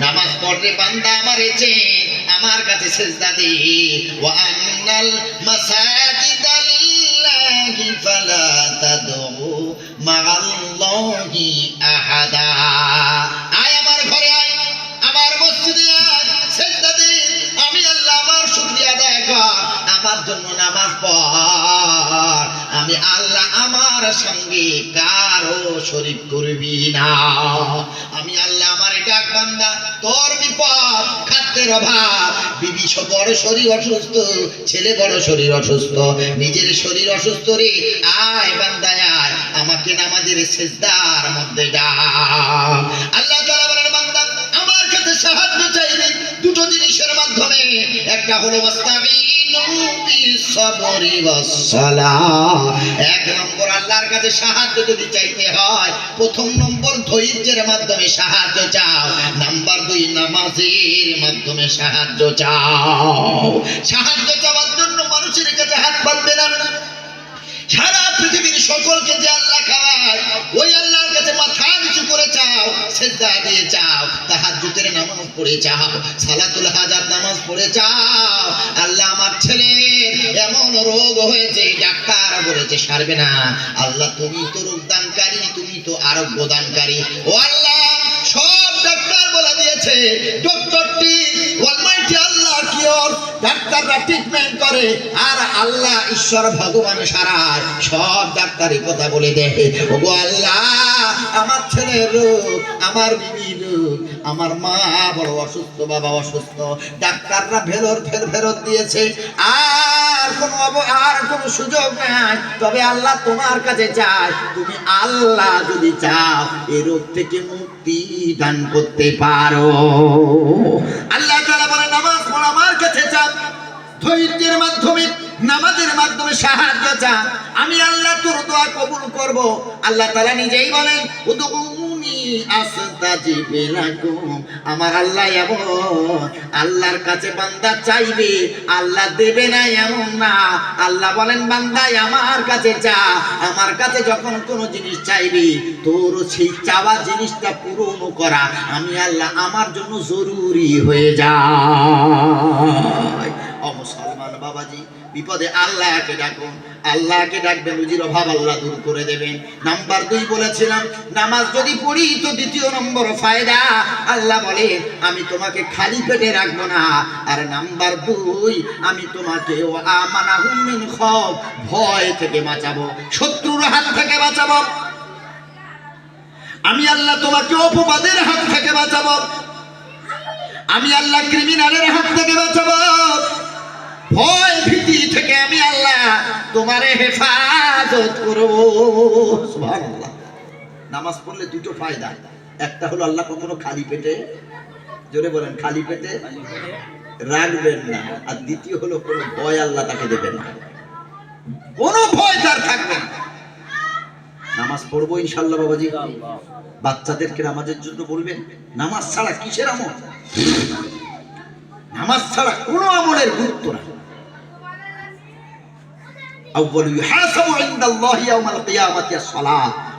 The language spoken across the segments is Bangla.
নামাজ পড়লে বান্দা আমার আমার কাছে আন্নাল আয় আমার ঘরে আমার দে। আমি আল্লাহ আমার আমার জন্য নামাজ পড়। আমি আল্লাহ আমার সঙ্গে কা কারও শরীক করবি না। আমি আল্লাহ আমার ডাক বান্দা, তোর বিপদ, খাদ্যের অভাব। বিবি বড় শরীর অসুস্থ, ছেলে বড় শরীর অসুস্থ। নিজের শরীর অসুস্থ রে, আয় বান্দায় আয়, আমাকে নামাজের সেজদার মধ্যে ডাক আল্লাহ বলেন, বান্দা, আমার কাছে সাহায্য চাইবে দুটো জিনিসের মাধ্যমে। একটা হলো ওয়াসসালাহ সাহায্য হয় চাও। সাহায্য চাও। সাহায্য চাওয়ার জন্য মানুষের কাছে হাত বাঁধবে না। সারা পৃথিবীর সকলকে যে আল্লাহ খাওয়ায়, ওই আল্লাহর কাছে মাথা নিচু করে চাও, সেজদা দিয়ে চাও নামাজ পড়ে চাও সালাতুল হাজার নামাজ পড়ে চাও আল্লাহ আমার ছেলে, এমন রোগ হয়েছে, ডাক্তার বলেছে, সারবে না। আল্লাহ, তুমি তো রোগ দানকারী তুমি তো আরোগ্য দানকারী ও আল্লাহ, সব ডাক্তার বলে দিয়েছে অলমাইটি আল্লাহ ডাক্তাররা ট্রিটমেন্ট করে, আর আল্লাহ ঈশ্বর ভগবান সারায়, সব ডাক্তারই কথা বলে দেয়। আল্লাহ, আমার ছেলের রোগ, আমার আমার মা বড় অসুস্থ, বাবা অসুস্থ। ডাক্তাররা ফেরত, ফের, ফেরত দিয়েছে। আর কোনো আর কোনো সুযোগ নাই। তবে আল্লাহ তোমার কাছে চায়, তুমি আল্লাহ যদি চাও, এ রোগ থেকে মুক্তি দান করতে পারো। আল্লাহ তাআলা বলে, নামাজ পড় আমার কাছে চাও ধৈর্যের মাধ্যমে, নামাজের মাধ্যমে সাহায্য চা আমি আল্লাহ তোর দোয়া কবুল করব। আল্লাহ তাআলা নিজেই বলেন আমার আল্লাহ এমন, আল্লাহর কাছে বান্দা চাইবে, আল্লাহ দেবে না এমন না। আল্লাহ বলেন, বান্দাই আমার কাছে চা আমার কাছে যখন কোনো জিনিস চাইবি, তোর সেই চাওয়া জিনিসটা পূরণ করা। আমি আল্লাহ আমার জন্য জরুরি হয়ে যায়। বাবাজি, বিপদে আল্লাহকে ডাকুন। আল্লাহকে ডাকবেন, রুজির অভাব আল্লাহ দূর করে দেবেন। নাম্বার দুই বলেছিলাম, নামাজ যদি পড়ি তো দ্বিতীয় নম্বর ফায়দা। আল্লাহ বলে, আমি তোমাকে খালি পেটে রাখব না। আর নাম্বার দুই, আমি তোমাকে ও আমানা হুমিন খব ভয় থেকে বাঁচাবো, শত্রুর হাত থেকে বাঁচাবো। আমি আল্লাহ তোমাকে অপবাদের হাত থেকে বাঁচাবো। আমি আল্লাহ ক্রিমিনালের হাত থেকে বাঁচাবো। ভয় ভীতি থেকে আমি আল্লাহ তোমারে হেফাজত নামাজ পড়লে দুটো ফায়দা। একটা হলো আল্লাহ কখনো খালি পেটে, জোরে বলেন, খালি পেটে রাখবেন না। আর দ্বিতীয় হলো কোনো ভয় আল্লাহ তাকে দেবেন না। কোনো ভয় তার থাকবে না। নামাজ পড়ব ইনশাল্লাহ বাবাজি। বাচ্চাদেরকে নামাজের জন্য বলবেন, নামাজ ছাড়া কিসের আমল? নামাজ ছাড়া কোনো আমলের গুরুত্ব নাই।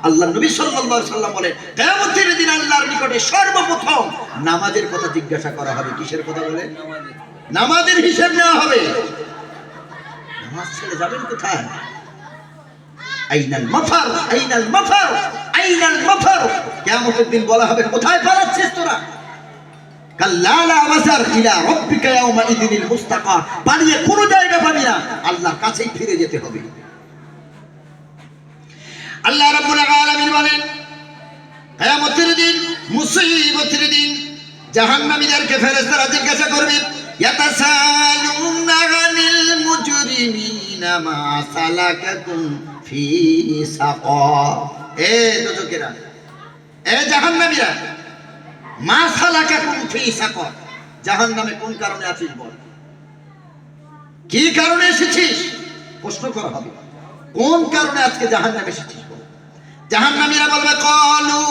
আল্লাহ দিন সর্বপ্রথম নামাজের কথা জিজ্ঞাসা করা হবে। কিসের কথা বলে? নামাজের হিসাব নেওয়া হবে। নামাজ ছেড়ে যাবেন কোথায়? আইনাল মাফার, আইনাল আইনাল দিন বলা হবে, কোথায় পালাচ্ছিস তোরা? পালিয়ে কোনো জায়গা পাবি না। আল্লাহর কাছেই ফিরে যেতে হবে। আল্লাহ রাব্বুল আলামিন বলেন, কিয়ামতের দিন, মুসিবতের দিন, জাহান্নামীদেরকে ফেরেশতারা জিজ্ঞাসা করবে, ইয়াতাসালুনা আনিল মুজরিমিনা মা সালাকাকুম ফি সাকার। এ দোজকেরা এ জাহান্নামীরা মা সালাকাকুম ফি সাকার। জাহান্নামে কোন কারণে আছিস বল? কি কারণে এসেছিস? প্রশ্ন করা হবে। কোন কারণে আজকে জাহান্নামে এসেছিস বল? জাহান্নামীরা বলবে, কলু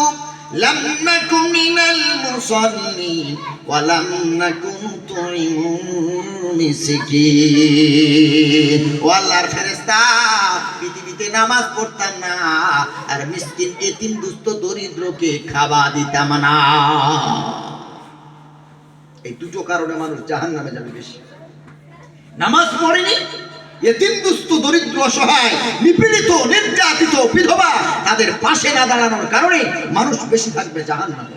ওয়া লাম নাকু তুইমুন মিসকিন। ও আল্লাহর ফেরেশতা পৃথিবীতে মসজিদে নামাজ পড়তাম না, আর মিসকিন এতিম দুস্থ দরিদ্রকে খাওয়া দিতাম না। এই দুটো কারণে মানুষ জাহান নামে যাবে বেশি। নামাজ পড়েনি? এতিম দুস্থ দরিদ্র অসহায়, নিপীড়িত, নির্যাতিত বিধবা তাদের পাশে না দাঁড়ানোর কারণে মানুষ বেশি থাকবে জাহান নামে